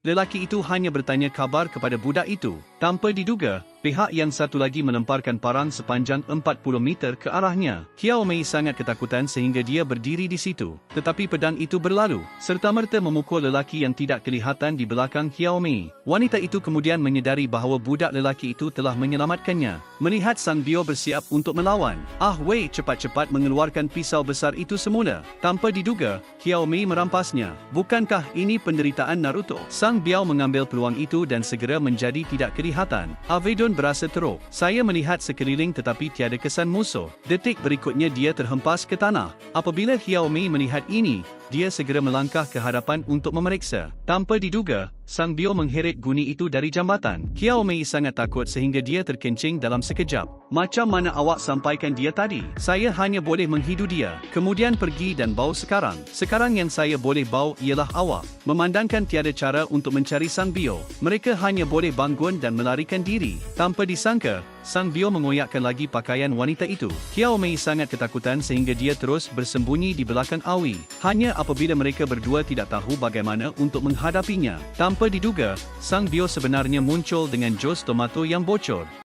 lelaki itu hanya bertanya kabar kepada budak itu. Tanpa diduga, pihak yang satu lagi melemparkan parang sepanjang 40 meter ke arahnya. Kiao Mei sangat ketakutan sehingga dia berdiri di situ. Tetapi pedang itu berlalu, serta-merta memukul lelaki yang tidak kelihatan di belakang Kiao Mei. Wanita itu kemudian menyedari bahawa budak lelaki itu telah menyelamatkannya. Melihat Sang Bio bersiap untuk melawan, Ah Wei cepat-cepat mengeluarkan pisau besar itu semula. Tanpa diduga, Kiao Mei merampasnya. Bukankah ini penderitaan Naruto? Sang Biao mengambil peluang itu dan segera menjadi tidak kelihatan. Avedon berasa teruk. Saya melihat sekeliling tetapi tiada kesan musuh. Detik berikutnya dia terhempas ke tanah. Apabila Hiao Mei melihat ini, dia segera melangkah ke hadapan untuk memeriksa. Tanpa diduga, Sang Bio mengheret guni itu dari jambatan. Hiao Mei sangat takut sehingga dia terkencing dalam sekejap. Macam mana awak sampaikan dia tadi? Saya hanya boleh menghidu dia, kemudian pergi dan bau sekarang. Sekarang yang saya boleh bau ialah awak. Memandangkan tiada cara untuk mencari Sang Bio, mereka hanya boleh bangun dan melarikan diri. Tanpa disangka, Sang Bio mengoyakkan lagi pakaian wanita itu. Kiao Mei sangat ketakutan sehingga dia terus bersembunyi di belakang Awi. Hanya apabila mereka berdua tidak tahu bagaimana untuk menghadapinya. Tanpa diduga, Sang Bio sebenarnya muncul dengan jos tomato yang bocor.